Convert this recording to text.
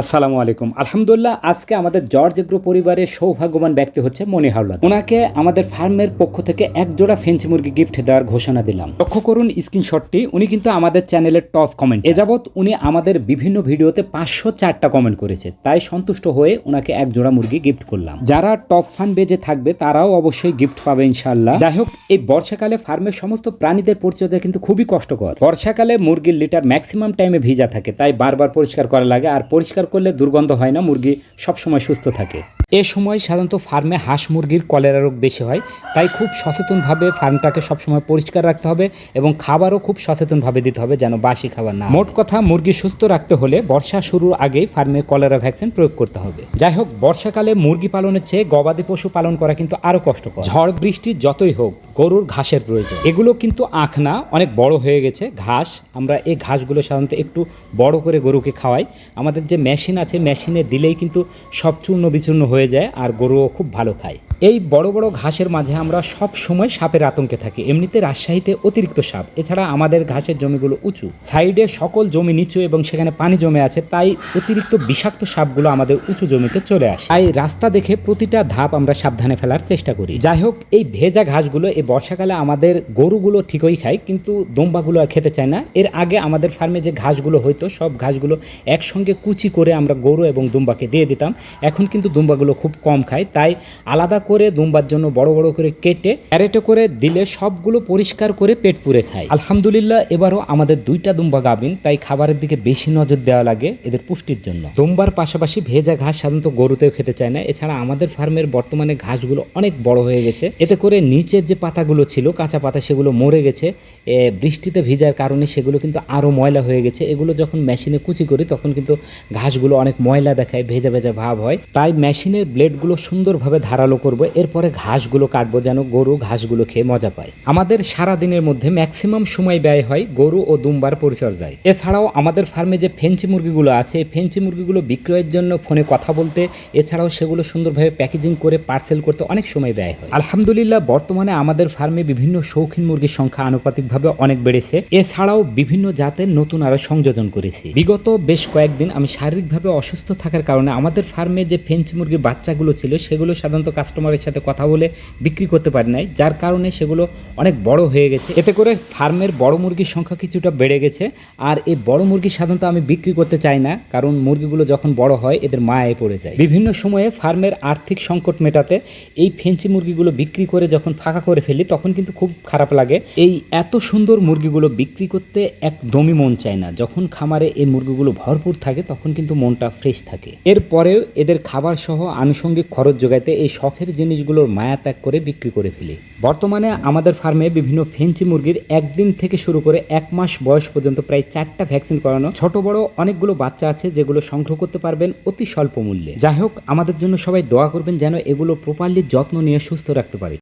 আসসালামু আলাইকুম। আলহামদুলিল্লাহ, আজকে আমাদের জর্জ এগ্রো পরিবারের সৌভাগ্যবান ব্যক্তি হচ্ছে মনি হাওলাদ ওনাকে আমাদের ফার্মের পক্ষ থেকে এক জোড়া মুরগি গিফট দেওয়ার ঘোষণা দিলাম। লক্ষ্য করুন স্ক্রিনশটটি, উনি কিন্তু আমাদের চ্যানেলের টপ কমেন্ট। এ যাবৎ উনি আমাদের বিভিন্ন ভিডিওতে পাঁচশো চারটা কমেন্ট করেছে। তাই সন্তুষ্ট হয়ে ওনাকে এক জোড়া মুরগি গিফট করলাম। যারা টপ ফান বেজে থাকবে, তারাও অবশ্যই গিফট পাবে ইনশাল্লাহ যাই হোক, এই বর্ষাকালে ফার্মের সমস্ত প্রাণীদের পরিচর্যা কিন্তু খুবই কষ্টকর। বর্ষাকালে মুরগির লিটার ম্যাক্সিমাম টাইমে ভিজা থাকে, তাই বারবার পরিষ্কার করা লাগে। আর পরিষ্কার করলে দুর্গন্ধ হয় না, মুরগি সবসময় সুস্থ থাকে। এ সময় সাধারণত ফার্মে হাঁস মুরগির কলেরা রোগ বেশি হয়, তাই খুব সচেতনভাবে ফার্মটাকে সবসময় পরিষ্কার রাখতে হবে এবং খাবারও খুব সচেতনভাবে দিতে হবে যেন বাসি খাবার না মোট কথা, মুরগি সুস্থ রাখতে হলে বর্ষা শুরুর আগেই ফার্মে কলেরা ভ্যাকসিন প্রয়োগ করতে হবে। যাই হোক, বর্ষাকালে মুরগি পালনের চেয়ে গবাদি পশু পালন করা কিন্তু আরও কষ্টকর। ঝড়, বৃষ্টি যতই হোক গরুর ঘাসের প্রয়োজন। এগুলো কিন্তু আখ না অনেক বড় হয়ে গেছে, ঘাস। আমরা এই ঘাসগুলো সাধারণত একটু বড় করে গরুকে খাওয়াই। আমাদের যে মেশিন আছে, মেশিনে দিলেই কিন্তু সব চূর্ণ বিচূর্ণ হয়ে যায় আর গরুও খুব ভালো খায়। এই বড় বড় ঘাসের মাঝে আমরা সব সময় সাপের আতঙ্কে থাকি। এমনিতে রাজশাহীতে অতিরিক্ত সাপ। এছাড়া আমাদের ঘাসের জমিগুলো উঁচু। সাইডে সকল জমি নিচু এবং সেখানে পানি জমে আছে, তাই অতিরিক্ত বিষাক্ত সাপগুলো আমাদের উঁচু জমিতে চলে আসে। তাই রাস্তা দেখে প্রতিটা ধাপ আমরা সাবধানে ফেলার চেষ্টা করি। যাই হোক, এই ভেজা ঘাসগুলো বর্ষাকালে আমাদের গরুগুলো ঠিকই খায়, কিন্তু দোম্বাগুলো আর খেতে চায় না। এর আগে আমাদের ফার্মে যে ঘাসগুলো হইতো, সব ঘাসগুলো একসঙ্গে কুচি করে আমরা গরু এবং দুম্বাকে দিয়ে দিতাম। এখন কিন্তু দুম্বাগুলো খুব কম খায়, তাই আলাদা করে দুম্বার জন্য বড় বড় করে কেটে, ক্যারেটে করে দিলে সবগুলো পরিষ্কার করে পেট পুরে খায়। আলহামদুলিল্লাহ, এবারও আমাদের দুইটা দুম্বা গাবিন তাই খাবারের দিকে বেশি নজর দেওয়া লাগে এদের পুষ্টির জন্য। দুম্বার পাশাপাশি ভেজা ঘাস সাধারণত গরুতেও খেতে চায় না। এছাড়া আমাদের ফার্মের বর্তমানে ঘাসগুলো অনেক বড় হয়ে গেছে। এতে করে নিচের যে পাতাগুলো ছিল, কাঁচা পাতা সেগুলো মরে গেছে। বৃষ্টিতে ভিজার কারণে সেগুলো কিন্তু আরও ময়লা হয়ে গেছে। এগুলো যখন মেশিনে কুচি করি, তখন কিন্তু ঘাসগুলো অনেক ময়লা দেখায়, ভেজা ভেজা ভাব হয়। তাই মেশিনের ব্লেডগুলো সুন্দরভাবে ধারালো করব। এরপরে ঘাসগুলো কাটবো যেন গরু ঘাসগুলো খেয়ে মজা পায়। আমাদের সারা দিনের মধ্যে ম্যাক্সিমাম সময় ব্যয় হয় গরু ও দুম্বার পরিচর্যায়। এছাড়াও আমাদের ফার্মে যে ফেন্সি মুরগিগুলো আছে, এই ফেন্সি মুরগিগুলো বিক্রয়ের জন্য ফোনে কথা বলতে, এছাড়াও সেগুলো সুন্দরভাবে প্যাকেজিং করে, পার্সেল করতে অনেক সময় ব্যয় হয়। আলহামদুলিল্লাহ, বর্তমানে আমাদের ফার্মে বিভিন্ন শৌখিন মুরগির সংখ্যা আনুপাতিকভাবে অনেক বেড়েছে। এছাড়াও বিভিন্ন জাতের নতুন আরও সংযোজন করেছি। বিগত বেশ কয়েকদিন আমি শারীরিকভাবে অসুস্থ থাকার কারণে আমাদের ফার্মে যে ফেন্সি মুরগির বাচ্চাগুলো ছিল, সেগুলো সাধারণত কাস্টমারের সাথে কথা বলে বিক্রি করতে পারি নাই, যার কারণে সেগুলো অনেক বড় হয়ে গেছে। এতে করে ফার্মের বড় মুরগির সংখ্যা কিছুটা বেড়ে গেছে আর এই বড় মুরগি সাধারণত আমি বিক্রি করতে চাই না, কারণ মুরগিগুলো যখন বড় হয় এদের মায়ে পড়ে যায়। বিভিন্ন সময়ে ফার্মের আর্থিক সংকট মেটাতে এই ফেন্সি মুরগিগুলো বিক্রি করে যখন ফাঁকা করে ফেলি তখন কিন্তু খুব খারাপ লাগে। এই এত সুন্দর মুরগিগুলো বিক্রি করতে একদমই মন চায় না। যখন খামারে এই মুরগিগুলো ভরপুর থাকে, তখন কিন্তু মনটা ফ্রেশ থাকে। এরপরেও এদের খাবার সহ আনুষঙ্গিক খরচ যোগাইতে এই শখের জিনিসগুলোর মায়া ত্যাগ করে বিক্রি করে ফেলি। বর্তমানে আমাদের ফার্মে বিভিন্ন ফেন্সি মুরগির একদিন থেকে শুরু করে এক মাস বয়স পর্যন্ত প্রায় চারটা ভ্যাকসিন করানো ছোট বড় অনেকগুলো বাচ্চা আছে যেগুলো সংগ্রহ করতে পারবেন অতি স্বল্প মূল্যে। যাই হোক, আমাদের জন্য সবাই দোয়া করবেন যেন এগুলো প্রপারলি যত্ন নিয়ে সুস্থ রাখতে পারি।